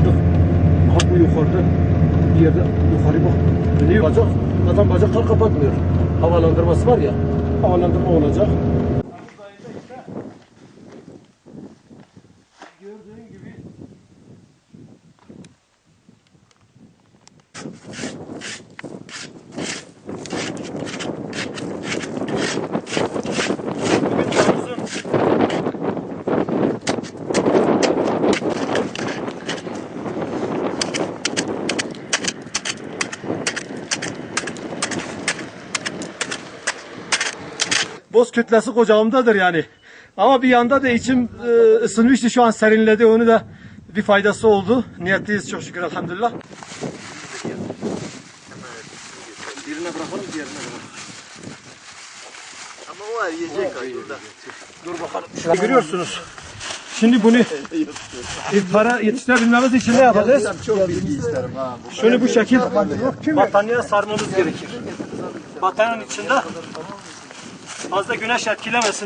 aldık. Aha bu yukarıda bir yerde yukarı bak. Dönüyor bacak. Adam bacaklar kapatmıyor. Havalandırması var ya. Havalandırma olacak. Gördüğün gibi boz kütlesi kocağımdadır yani. Ama bir yanda da içim e, ısınmıştı şu an serinledi onu da bir faydası oldu. Niyetliyiz çok şükür elhamdülillah. Birine bırakalım diğerine bırakalım. Ama var yiyecek burada. Dur bakalım. Şöyle görüyorsunuz. Şimdi bunu iftara yetiştirebilmemiz için ne yapacağız? Çok bilgi isterim ha. Şöyle bu şekil battaniye sarmamız gerekir. Battaniyenin içinde fazla güneş etkilemesin